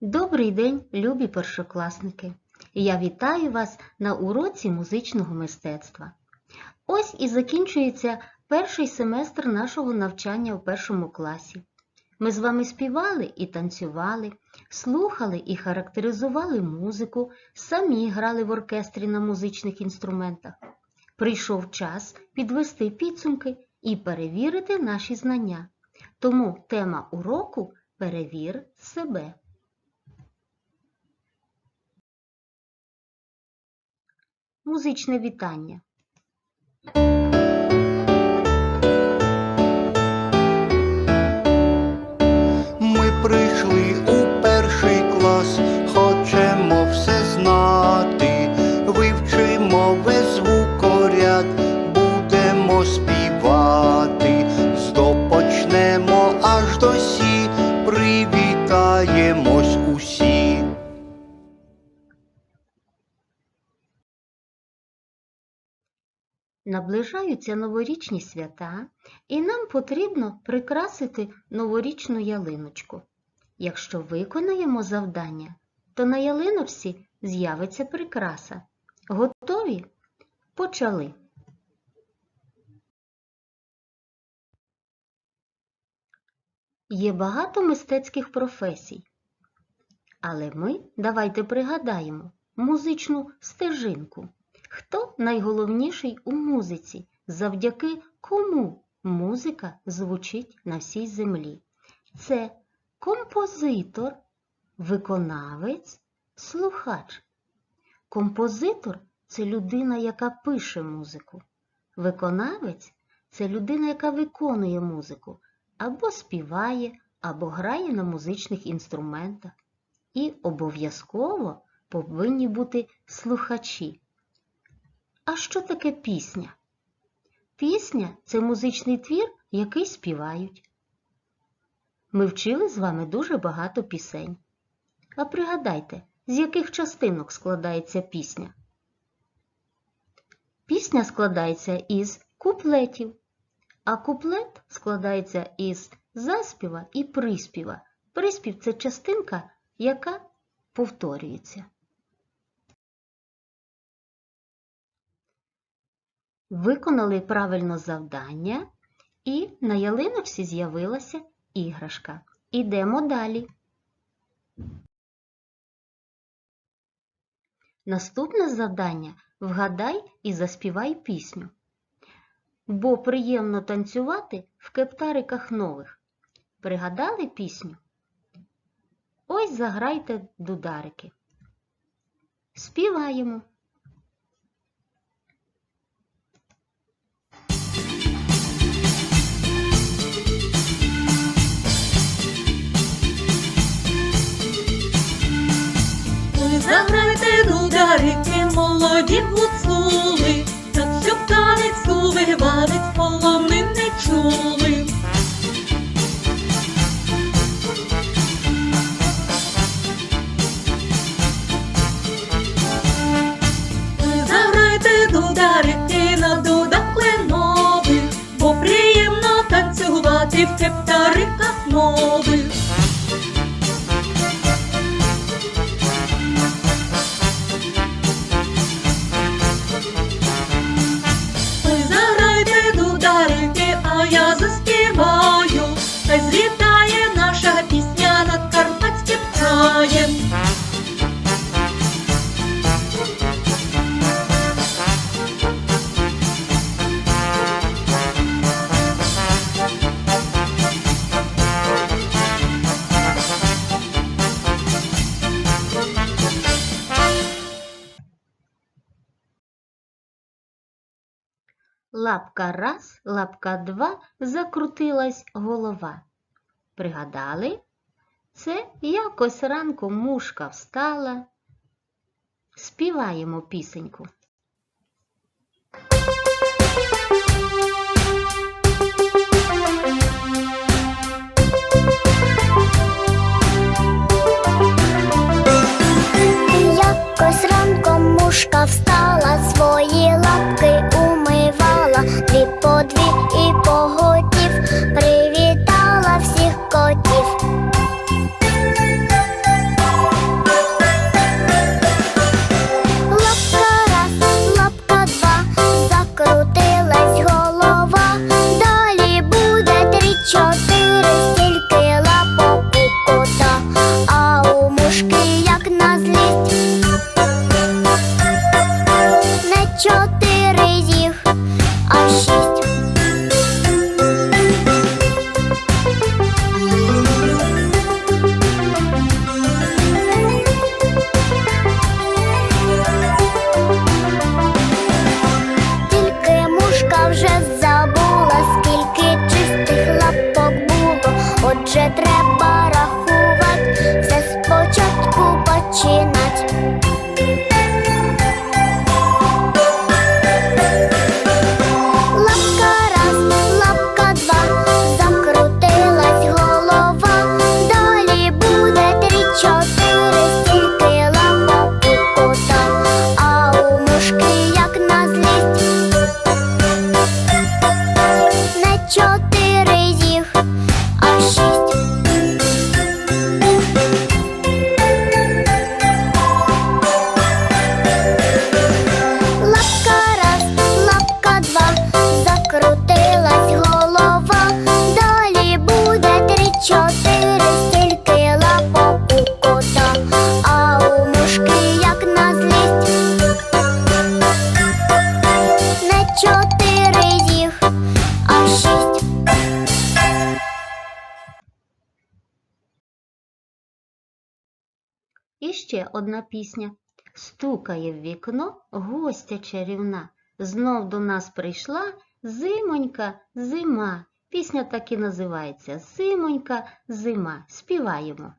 Добрий день, любі першокласники! Я вітаю вас на уроці музичного мистецтва. Ось і закінчується перший семестр нашого навчання у першому класі. Ми з вами співали і танцювали, слухали і характеризували музику, самі грали в оркестрі на музичних інструментах. Прийшов час підвести підсумки і перевірити наші знання. Тому тема уроку Перевір себе. Музичне вітання. Ми прийшли у перший клас, хочемо все знати, вивчимо весь звукоряд, будемо співати, Наближаються новорічні свята, і нам потрібно прикрасити новорічну ялиночку. Якщо виконаємо завдання, то на ялиночці з'явиться прикраса. Готові? Почали. Є багато мистецьких професій. Але ми давайте пригадаємо музичну стежинку. Хто найголовніший у музиці? Завдяки кому музика звучить на всій землі? Це композитор, виконавець, слухач. Композитор це людина, яка пише музику. Виконавець це людина, яка виконує музику, або співає, або грає на музичних інструментах. І обов'язково повинні бути слухачі. А що таке пісня? Пісня це музичний твір, який співають. Ми вчили з вами дуже багато пісень. А пригадайте, з яких частинок складається пісня? Пісня складається із куплетів, а куплет складається із заспіва і приспіва. Приспів це частинка, яка повторюється. Виконали правильно завдання, і на ялиночці з'явилася іграшка. Ідемо далі. Наступне завдання вгадай і заспівай пісню. Бо приємно танцювати в кептариках нових. Пригадали пісню? Ось заграйте дударики. Співаємо. Краєм. Лапка раз, лапка два, закрутилась голова. Пригадали? Це якось ранку мушка встала. Співаємо пісеньку. І ще одна пісня. Стукає в вікно гостя чарівна. Знов до нас прийшла зимонька зима. Пісня так і називається Зимонька зима. Співаємо.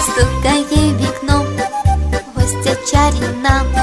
Стукає вікно, гостя чарівна,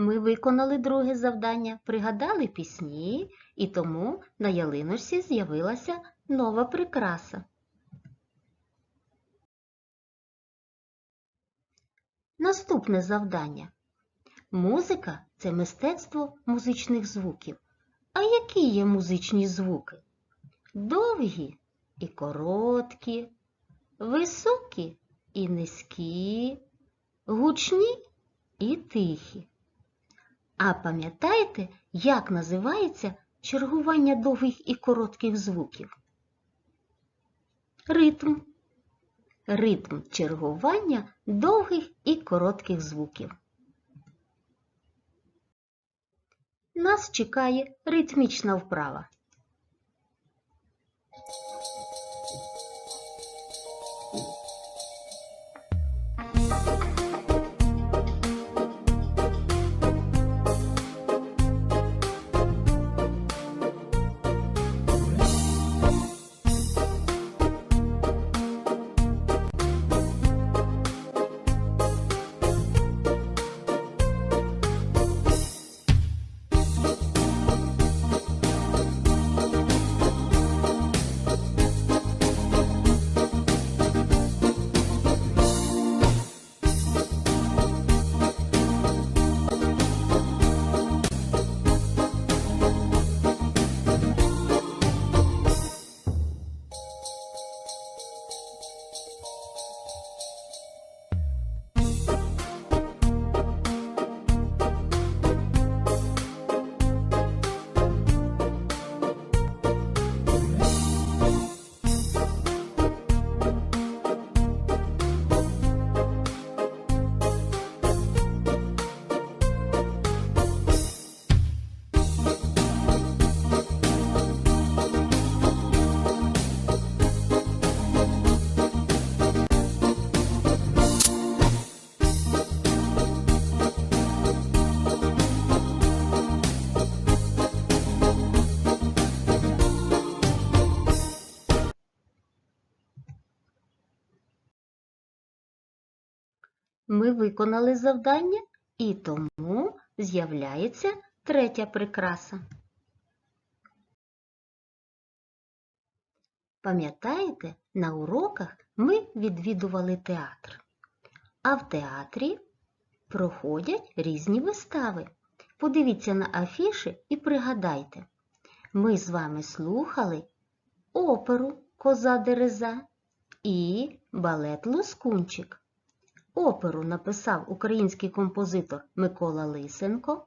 Ми виконали друге завдання, пригадали пісні, і тому на ялиночці з'явилася нова прикраса. Наступне завдання. Музика це мистецтво музичних звуків. А які є музичні звуки? Довгі і короткі, високі і низькі, гучні і тихі. А пам'ятаєте, як називається чергування довгих і коротких звуків? Ритм. Ритм чергування довгих і коротких звуків. Нас чекає ритмічна вправа. Ми виконали завдання і тому з'являється третя прикраса. Пам'ятаєте, на уроках ми відвідували театр. А в театрі проходять різні вистави. Подивіться на афіши і пригадайте. Ми з вами слухали оперу Коза Дереза і балет Лоскунчик. Оперу написав український композитор Микола Лисенко,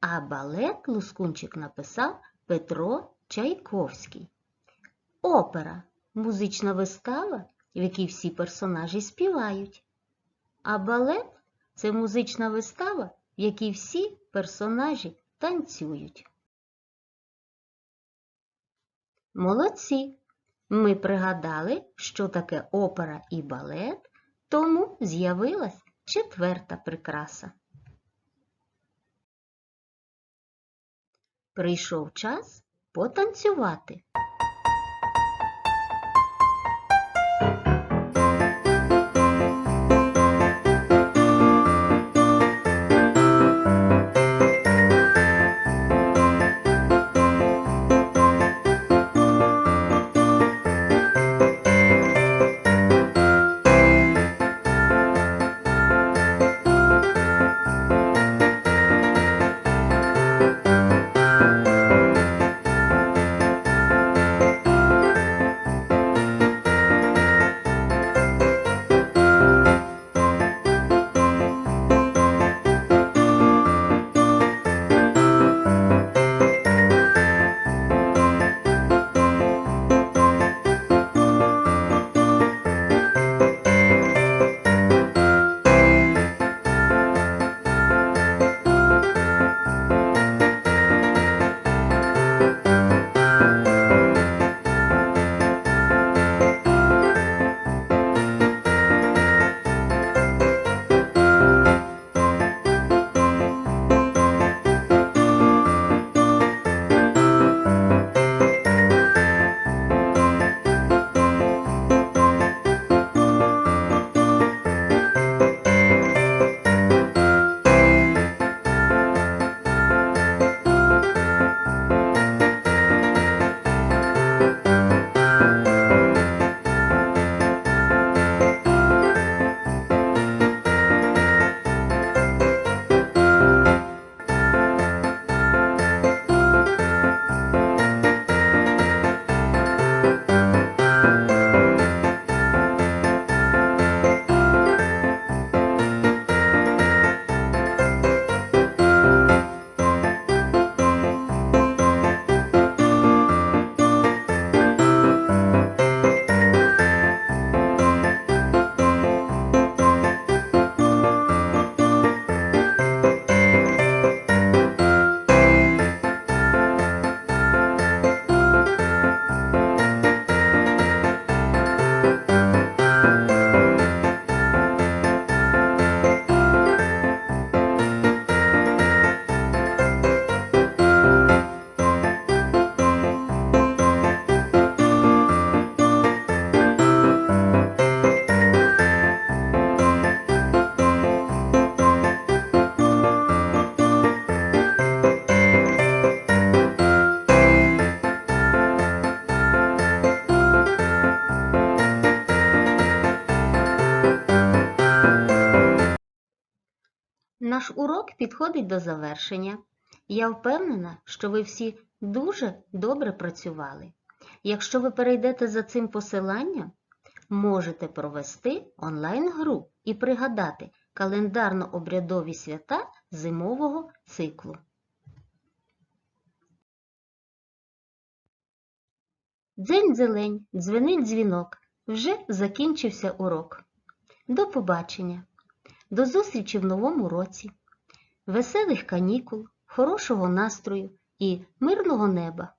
а балет Лоскунчик написав Петро Чайковський. Опера музична вистава, в якій всі персонажі співають. А балет це музична вистава, в якій всі персонажі танцюють. Молодці! Ми пригадали, що таке опера і балет, тому з'явилась четверта прикраса. Прийшов час потанцювати. Підходить до завершення. Я впевнена, що ви всі дуже добре працювали. Якщо ви перейдете за цим посиланням, можете провести онлайн-гру і пригадати календарно-обрядові свята зимового циклу. Дзень зелень, дзвенить дзвінок. Вже закінчився урок. До побачення! До зустрічі в новому році, веселих канікул, хорошого настрою і мирного неба!